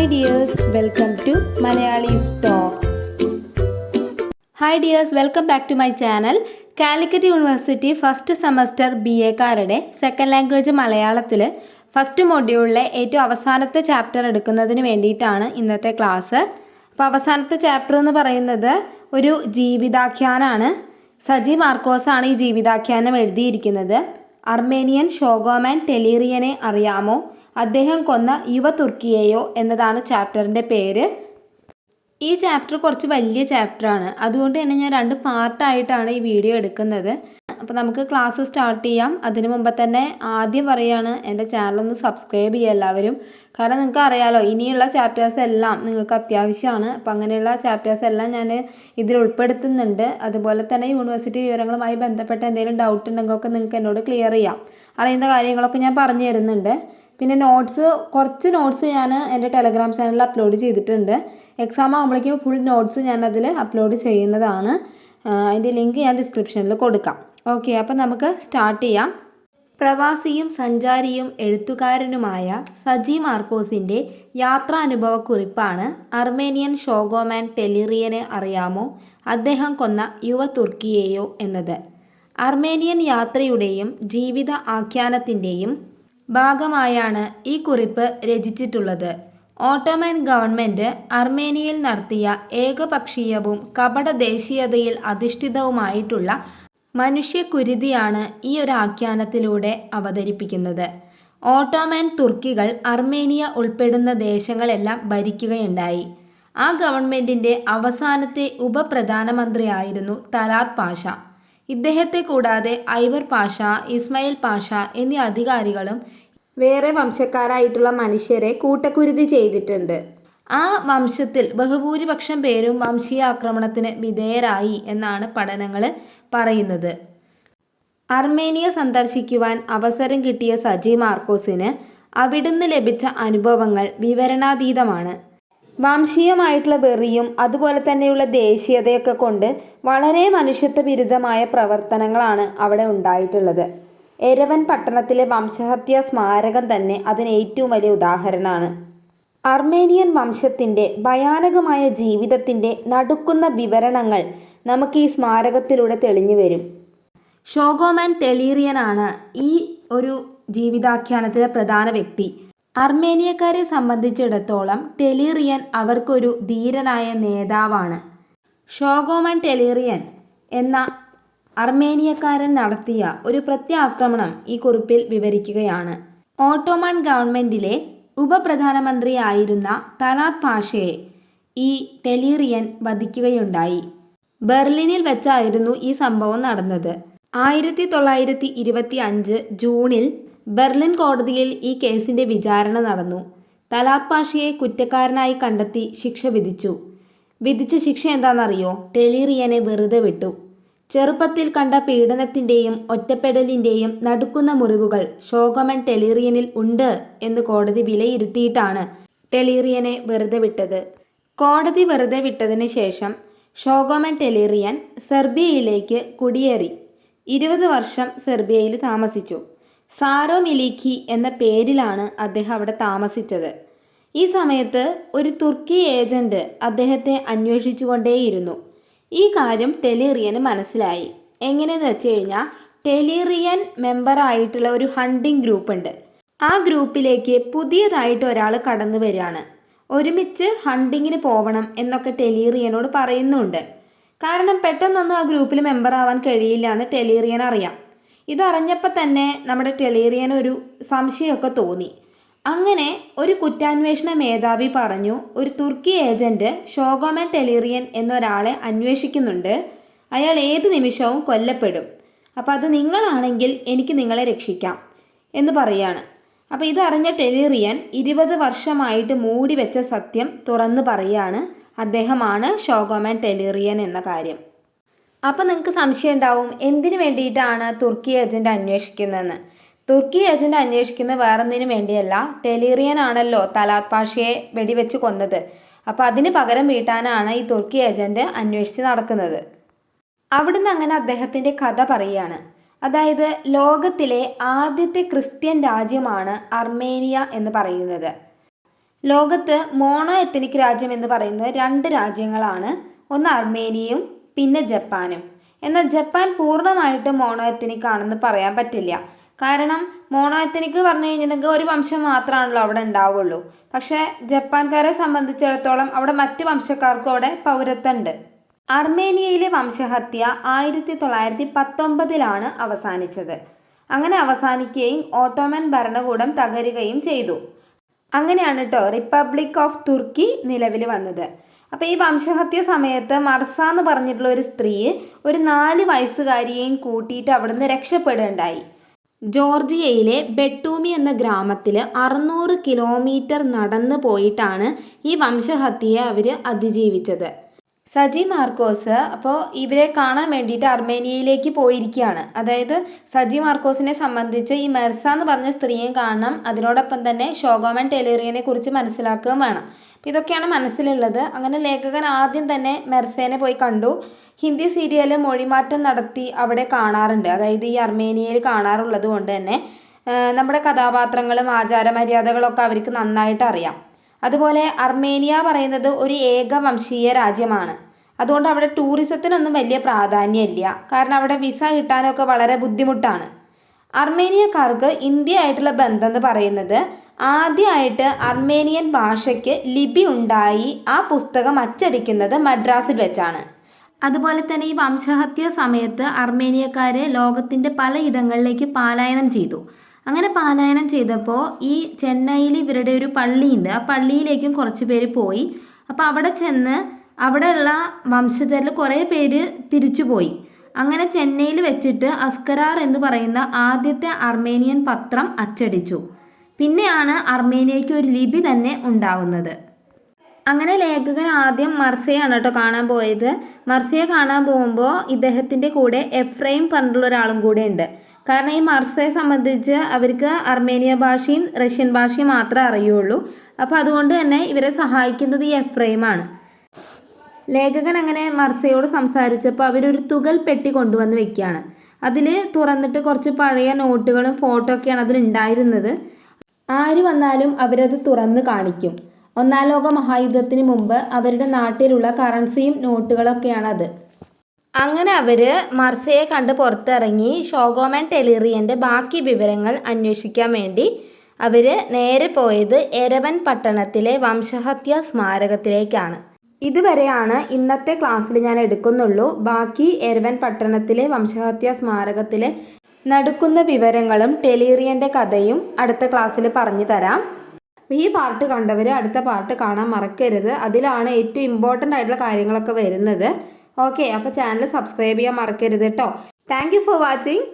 Hi dears welcome to Malayalees talks hi dears welcome back to my channel Calicut university first semester B എക്കാരുടെ second language മലയാളത്തിൽ first മൊഡ്യൂളിലെ ഏറ്റവും അവസാനത്തെ chapter എടുക്കുന്നതിന് വേണ്ടിയിട്ടാണ് ഇന്നത്തെ class അപ്പോൾ അവസാനത്തെ ചാപ്റ്റർ എന്ന് പറയുന്നത് ഒരു ജീവിതാഖ്യാനാണ്. സജി മാർക്കോസാണ് ഈ ജീവിതാഖ്യാനം എഴുതിയിരിക്കുന്നത്. അർമേനിയൻ ഷോഗോമാൻ ടെലീറിയനെ അറിയാമോ? അദ്ദേഹം കൊന്ന യുവ തുർക്കിയെയോ എന്നതാണ് ചാപ്റ്ററിന്റെ പേര്. ഈ ചാപ്റ്റർ കുറച്ച് വലിയ ചാപ്റ്ററാണ്. അതുകൊണ്ട് തന്നെ ഞാൻ രണ്ട് പാർട്ടായിട്ടാണ് ഈ വീഡിയോ എടുക്കുന്നത്. അപ്പോൾ നമുക്ക് ക്ലാസ് സ്റ്റാർട്ട് ചെയ്യാം. അതിനു മുമ്പ് തന്നെ ആദ്യം പറയുകയാണ് എന്റെ ചാനലൊന്ന് സബ്സ്ക്രൈബ് ചെയ്യുക എല്ലാവരും. കാരണം നിങ്ങൾക്ക് അറിയാലോ ഇനിയുള്ള ചാപ്റ്റേഴ്സ് എല്ലാം നിങ്ങൾക്ക് അത്യാവശ്യമാണ്. അപ്പോൾ അങ്ങനെയുള്ള ചാപ്റ്റേഴ്സ് എല്ലാം ഞാൻ ഇതിൽ ഉൾപ്പെടുത്തുന്നുണ്ട്. അതുപോലെ തന്നെ യൂണിവേഴ്സിറ്റി വിവരങ്ങളുമായി ബന്ധപ്പെട്ട എന്തെങ്കിലും ഡൗട്ട് ഉണ്ടെങ്കിൽ നിങ്ങൾക്ക് എന്നോട് ക്ലിയർ ചെയ്യാം. അറിയുന്ന കാര്യങ്ങളൊക്കെ ഞാൻ പറഞ്ഞു തരുന്നുണ്ട്. പിന്നെ നോട്ട്സ് കുറച്ച് നോട്ട്സ് ഞാൻ എന്റെ ടെലഗ്രാം ചാനലിൽ അപ്ലോഡ് ചെയ്തിട്ടുണ്ട്. എക്സാം ആകുമ്പോഴേക്കും ഫുൾ നോട്ട്സ് ഞാൻ അതിൽ അപ്ലോഡ് ചെയ്യുന്നതാണ്. അതിന്റെ ലിങ്ക് ഞാൻ ഡിസ്ക്രിപ്ഷനിൽ കൊടുക്കാം. ഓക്കെ അപ്പോൾ നമുക്ക് സ്റ്റാർട്ട് ചെയ്യാം. പ്രവാസിയും സഞ്ചാരിയും എഴുത്തുകാരനുമായ സജി മാർക്കോസിന്റെ യാത്രാനുഭവക്കുറിപ്പാണ് അർമേനിയൻ ഷോഗോമാൻ ടെലിറിയനെ അറിയാമോ? അദ്ദേഹം കൊന്ന യുവ തുർക്കിയെയോ എന്നത്. അർമേനിയൻ യാത്രയുടെയും ജീവിത ആഖ്യാനത്തിന്റെയും ഭാഗമായാണ് ഈ കുറിപ്പ് രചിച്ചിട്ടുള്ളത്. ഓട്ടോമൻ ഗവൺമെന്റ് അർമേനിയയിൽ നടത്തിയ ഏകപക്ഷീയവും കപട ദേശീയതയിൽ അധിഷ്ഠിതവുമായിട്ടുള്ള മനുഷ്യക്കുരുതിയാണ് ഈ ഒരു ആഖ്യാനത്തിലൂടെ അവതരിപ്പിക്കുന്നത്. ഓട്ടോമൻ തുർക്കികൾ അർമേനിയ ഉൾപ്പെടുന്ന ദേശങ്ങളെല്ലാം ഭരിക്കുകയുണ്ടായി. ആ ഗവൺമെന്റിന്റെ അവസാനത്തെ ഉപപ്രധാനമന്ത്രിയായിരുന്നു തലാത് പാഷ. ഇദ്ദേഹത്തെ കൂടാതെ ഐവർ പാഷ ഇസ്മയിൽ പാഷ എന്നീ അധികാരികളും വേറെ വംശക്കാരായിട്ടുള്ള മനുഷ്യരെ കൂട്ടക്കുരുതി ചെയ്തിട്ടുണ്ട്. ആ വംശത്തിൽ ബഹുഭൂരിപക്ഷം പേരും വംശീയ ആക്രമണത്തിന് വിധേയരായി എന്നാണ് പഠനങ്ങൾ പറയുന്നത്. അർമേനിയ സന്ദർശിക്കുവാൻ അവസരം കിട്ടിയ സജി മാർക്കോസിന് അവിടുന്ന് ലഭിച്ച അനുഭവങ്ങൾ വിവരണാതീതമാണ്. വംശീയമായിട്ടുള്ള വെറിയും അതുപോലെ തന്നെയുള്ള ദേശീയതയൊക്കെ കൊണ്ട് വളരെ മനുഷ്യത്വ വിരുദ്ധമായ പ്രവർത്തനങ്ങളാണ് അവിടെ ഉണ്ടായിട്ടുള്ളത്. എരവൻ പട്ടണത്തിലെ വംശഹത്യാ സ്മാരകം തന്നെ അതിന് ഏറ്റവും വലിയ ഉദാഹരണമാണ്. അർമേനിയൻ വംശത്തിന്റെ ഭയാനകമായ ജീവിതത്തിന്റെ നടുക്കുന്ന വിവരണങ്ങൾ നമുക്ക് ഈ സ്മാരകത്തിലൂടെ തെളിഞ്ഞു വരും. ഷോഗോമാൻ ടെലീറിയനാണ് ഈ ഒരു ജീവിതാഖ്യാനത്തിലെ പ്രധാന വ്യക്തി. അർമേനിയക്കാരെ സംബന്ധിച്ചിടത്തോളം ടെലീറിയൻ അവർക്കൊരു ധീരനായ നേതാവാണ്. ഷോഗോമൻ ടെലീറിയൻ എന്ന അർമേനിയക്കാരൻ നടത്തിയ ഒരു പ്രത്യാക്രമണം ഈ കുറിപ്പിൽ വിവരിക്കുകയാണ്. ഓട്ടോമൻ ഗവൺമെന്റിലെ ഉപപ്രധാനമന്ത്രിയായിരുന്ന തലാത് പാഷയെ ഈ ടെലീറിയൻ വധിക്കുകയുണ്ടായി. ബെർലിനിൽ വെച്ചായിരുന്നു ഈ സംഭവം നടന്നത്. ആയിരത്തി തൊള്ളായിരത്തി ഇരുപത്തി അഞ്ച് ജൂണിൽ ബെർലിൻ കോടതിയിൽ ഈ കേസിന്റെ വിചാരണ നടന്നു. തലാഖ് പാഷയെ കുറ്റക്കാരനായി കണ്ടെത്തി ശിക്ഷ വിധിച്ചു. വിധിച്ച ശിക്ഷ എന്താണെന്നറിയോ? ടെലീറിയനെ വെറുതെ വിട്ടു. ചെറുപ്പത്തിൽ കണ്ട പീഡനത്തിന്റെയും ഒറ്റപ്പെടലിന്റെയും നടുക്കുന്ന മുറിവുകൾ ശോകമൻ ടെലീറിയനിൽ ഉണ്ട് എന്ന് കോടതി വിലയിരുത്തിയിട്ടാണ് ടെലീറിയനെ വെറുതെ വിട്ടത്. കോടതി വെറുതെ വിട്ടതിന് ശേഷം ഷോഗോമൻ ടെലീറിയൻ സെർബിയയിലേക്ക് കുടിയേറി. ഇരുപത് വർഷം സെർബിയയിൽ താമസിച്ചു. സാരോ മിലിഖി എന്ന പേരിലാണ് അദ്ദേഹം അവിടെ താമസിച്ചത്. ഈ സമയത്ത് ഒരു തുർക്കി ഏജന്റ് അദ്ദേഹത്തെ അന്വേഷിച്ചുകൊണ്ടേയിരുന്നു. ഈ കാര്യം ടെലീറിയന് മനസ്സിലായി. എങ്ങനെയെന്ന് വെച്ച് കഴിഞ്ഞാൽ ടെലീറിയൻ മെമ്പറായിട്ടുള്ള ഒരു ഹണ്ടിങ് ഗ്രൂപ്പ് ഉണ്ട്. ആ ഗ്രൂപ്പിലേക്ക് പുതിയതായിട്ട് ഒരാൾ കടന്നു വരികയാണ്. ഒരുമിച്ച് ഹണ്ടിങ്ങിന് പോകണം എന്നൊക്കെ ടെലീറിയനോട് പറയുന്നുണ്ട്. കാരണം പെട്ടെന്നൊന്നും ആ ഗ്രൂപ്പിൽ മെമ്പർ ആവാൻ കഴിയില്ല എന്ന് ടെലീറിയൻ അറിയാം. ഇതറിഞ്ഞപ്പോൾ തന്നെ നമ്മുടെ ടെലീറിയൻ ഒരു സംശയമൊക്കെ തോന്നി. അങ്ങനെ ഒരു കുറ്റാന്വേഷണ മേധാവി പറഞ്ഞു ഒരു തുർക്കി ഏജന്റ് ഷോഗോമൻ ടെലീറിയൻ എന്നൊരാളെ അന്വേഷിക്കുന്നുണ്ട്. അയാൾ ഏത് നിമിഷവും കൊല്ലപ്പെടും. അപ്പോൾ അത് നിങ്ങളാണെങ്കിൽ എനിക്ക് നിങ്ങളെ രക്ഷിക്കാം എന്ന് പറയാണ്. അപ്പോൾ ഇതറിഞ്ഞ ടെലീറിയൻ ഇരുപത് വർഷമായിട്ട് മൂടി വെച്ച സത്യം തുറന്ന് പറയാണ് അദ്ദേഹമാണ് ഷോഗോമൻ ടെലീറിയൻ എന്ന കാര്യം. അപ്പോൾ നിങ്ങൾക്ക് സംശയം ഉണ്ടാവും എന്തിനു വേണ്ടിയിട്ടാണ് തുർക്കി ഏജന്റ് അന്വേഷിക്കുന്നതെന്ന്. തുർക്കി ഏജന്റ് അന്വേഷിക്കുന്നത് വേറൊന്നിനും വേണ്ടിയല്ല ടെലീറിയൻ ആണല്ലോ തലാത് പാഷയെ വെടിവെച്ച് കൊന്നത്. അപ്പോൾ അതിന് പകരം വീട്ടാനാണ് ഈ തുർക്കി ഏജന്റ് അന്വേഷിച്ച് നടക്കുന്നത്. അവിടുന്ന് അങ്ങനെ അദ്ദേഹത്തിന്റെ കഥ പറയുകയാണ്. അതായത് ലോകത്തിലെ ആദ്യത്തെ ക്രിസ്ത്യൻ രാജ്യമാണ് അർമേനിയ എന്ന് പറയുന്നത്. ലോകത്ത് മോണോ എത്തനിക് രാജ്യം എന്ന് പറയുന്നത് രണ്ട് രാജ്യങ്ങളാണ്. ഒന്ന് അർമേനിയയും പിന്നെ ജപ്പാനും. എന്നാൽ ജപ്പാൻ പൂർണമായിട്ട് മോണോ എത്തനിക് ആണെന്ന് പറയാൻ പറ്റില്ല. കാരണം മോണോ എത്തനിക് പറഞ്ഞു കഴിഞ്ഞിട്ടുണ്ടെങ്കിൽ ഒരു വംശം മാത്രമാണല്ലോ അവിടെ ഉണ്ടാവുള്ളൂ. പക്ഷേ ജപ്പാൻകാരെ സംബന്ധിച്ചിടത്തോളം അവിടെ മറ്റ് വംശക്കാർക്കും അവിടെ പൗരത്വമുണ്ട്. അർമേനിയയിലെ വംശഹത്യ ആയിരത്തി തൊള്ളായിരത്തി പത്തൊമ്പതിലാണ് അവസാനിച്ചത്. അങ്ങനെ അവസാനിക്കുകയും ഓട്ടോമൻ ഭരണകൂടം തകരുകയും ചെയ്തു. അങ്ങനെയാണ് കേട്ടോ റിപ്പബ്ലിക് ഓഫ് തുർക്കി നിലവിൽ വന്നത്. അപ്പോൾ ഈ വംശഹത്യ സമയത്ത് മർസ എന്ന് പറഞ്ഞിട്ടുള്ള ഒരു സ്ത്രീ ഒരു നാല് വയസ്സുകാരിയെയും കൂട്ടിയിട്ട് അവിടുന്ന് രക്ഷപ്പെടുകയുണ്ടായി. ജോർജിയയിലെ ബെട്ടൂമി എന്ന ഗ്രാമത്തിൽ അറുന്നൂറ് കിലോമീറ്റർ നടന്നു പോയിട്ടാണ് ഈ വംശഹത്യയെ അവർ അതിജീവിച്ചത്. സജി മാർക്കോസ് അപ്പോൾ ഇവരെ കാണാൻ വേണ്ടിയിട്ട് അർമേനിയയിലേക്ക് പോയിരിക്കുകയാണ്. അതായത് സജി മാർക്കോസിനെ സംബന്ധിച്ച് ഈ മെർസ എന്ന് പറഞ്ഞ സ്ത്രീയെ കാണണം അതിനോടൊപ്പം തന്നെ ഷോഗോമൻ ടെലേറിയനെ കുറിച്ച് മനസ്സിലാക്കുകയും വേണം. അപ്പോൾ ഇതൊക്കെയാണ് മനസ്സിലുള്ളത്. അങ്ങനെ ലേഖകൻ ആദ്യം തന്നെ മെർസേനെ പോയി കണ്ടു. ഹിന്ദി സീരിയൽ മൊഴിമാറ്റം നടത്തി അവിടെ കാണാറുണ്ട്. അതായത് ഈ അർമേനിയയിൽ കാണാറുള്ളത് കൊണ്ട് തന്നെ. നമ്മുടെ കഥാപാത്രങ്ങളും ആചാരമര്യാദകളൊക്കെ അവർക്ക് നന്നായിട്ട് അറിയാം. അതുപോലെ അർമേനിയ പറയുന്നത് ഒരു ഏകവംശീയ രാജ്യമാണ്. അതുകൊണ്ട് അവിടെ ടൂറിസത്തിനൊന്നും വലിയ പ്രാധാന്യമില്ല. കാരണം അവിടെ വിസ കിട്ടാനൊക്കെ വളരെ ബുദ്ധിമുട്ടാണ്. അർമേനിയക്കാർക്ക് ഇന്ത്യ ആയിട്ടുള്ള ബന്ധം എന്ന് പറയുന്നത് ആദ്യമായിട്ട് അർമേനിയൻ ഭാഷയ്ക്ക് ലിപി ഉണ്ടായി ആ പുസ്തകം അച്ചടിക്കുന്നത് മദ്രാസിൽ വെച്ചാണ്. അതുപോലെ തന്നെ ഈ വംശഹത്യ സമയത്ത് അർമേനിയക്കാർ ലോകത്തിന്റെ പലയിടങ്ങളിലേക്ക് പാലായനം ചെയ്തു. അങ്ങനെ പാലായനം ചെയ്തപ്പോൾ ഈ ചെന്നൈയിൽ ഇവരുടെ ഒരു പള്ളിയുണ്ട്. ആ പള്ളിയിലേക്കും കുറച്ച് പേര് പോയി. അപ്പോൾ അവിടെ ചെന്ന് അവിടെയുള്ള വംശജരിൽ കുറേ പേര് തിരിച്ചുപോയി അങ്ങനെ ചെന്നൈയിൽ വെച്ചിട്ട് അസ്കരാർ എന്ന് പറയുന്ന ആദ്യത്തെ അർമേനിയൻ പത്രം അച്ചടിച്ചു. പിന്നെയാണ് അർമേനിയയ്ക്ക് ഒരു ലിപി തന്നെ ഉണ്ടാവുന്നത്. അങ്ങനെ ലേഖകൻ ആദ്യം മർസയാണ് കേട്ടോ കാണാൻ പോയത്. മർസയെ കാണാൻ പോകുമ്പോൾ ഇദ്ദേഹത്തിന്റെ കൂടെ എഫ്രൈം പറഞ്ഞിട്ടുള്ള ഒരാളും കൂടെ ഉണ്ട്. കാരണം ഈ മർസയെ സംബന്ധിച്ച് അവർക്ക് അർമേനിയ ഭാഷയും റഷ്യൻ ഭാഷയും മാത്രമേ അറിയുള്ളൂ. അപ്പോൾ അതുകൊണ്ട് തന്നെ ഇവരെ സഹായിക്കുന്നത് ഈ എഫ്രൈമാണ്. ലേഖകൻ അങ്ങനെ മർസയോട് സംസാരിച്ചപ്പോൾ അവരൊരു തുകൽ പെട്ടി കൊണ്ടുവന്ന് വെക്കുകയാണ്. അതിൽ തുറന്നിട്ട് കുറച്ച് പഴയ നോട്ടുകളും ഫോട്ടോ ഒക്കെയാണ് അതിൽ ഉണ്ടായിരുന്നത്. ആര് വന്നാലും അവരത് തുറന്ന് കാണിക്കും. ഒന്നാം ലോക മഹായുദ്ധത്തിന് മുമ്പ് അവരുടെ നാട്ടിലുള്ള കറൻസിയും നോട്ടുകളൊക്കെയാണത് അങ്ങനെ അവർ മർസയെ കണ്ട് പുറത്തിറങ്ങി ഷോഗോമൻ ടെലിറിയന്റെ ബാക്കി വിവരങ്ങൾ അന്വേഷിക്കാൻ വേണ്ടി അവർ നേരെ പോയത് എരവൻ പട്ടണത്തിലെ വംശഹത്യ സ്മാരകത്തിലേക്കാണ്. ഇതുവരെയാണ് ഇന്നത്തെ ക്ലാസ്സിൽ ഞാൻ എടുക്കുന്നുള്ളൂ. ബാക്കി എരവൻ പട്ടണത്തിലെ വംശഹത്യ സ്മാരകത്തിലെ നടക്കുന്ന വിവരങ്ങളും ടെലീറിയന്റെ കഥയും അടുത്ത ക്ലാസ്സിൽ പറഞ്ഞു തരാം. ഈ പാർട്ട് കണ്ടവർ അടുത്ത പാർട്ട് കാണാൻ മറക്കരുത്. അതിലാണ് ഏറ്റവും ഇമ്പോർട്ടന്റ് ആയിട്ടുള്ള കാര്യങ്ങളൊക്കെ വരുന്നത്. ഓക്കെ അപ്പോൾ ചാനൽ സബ്സ്ക്രൈബ് ചെയ്യാൻ മറക്കരുത് കേട്ടോ താങ്ക് ഫോർ വാച്ചിങ്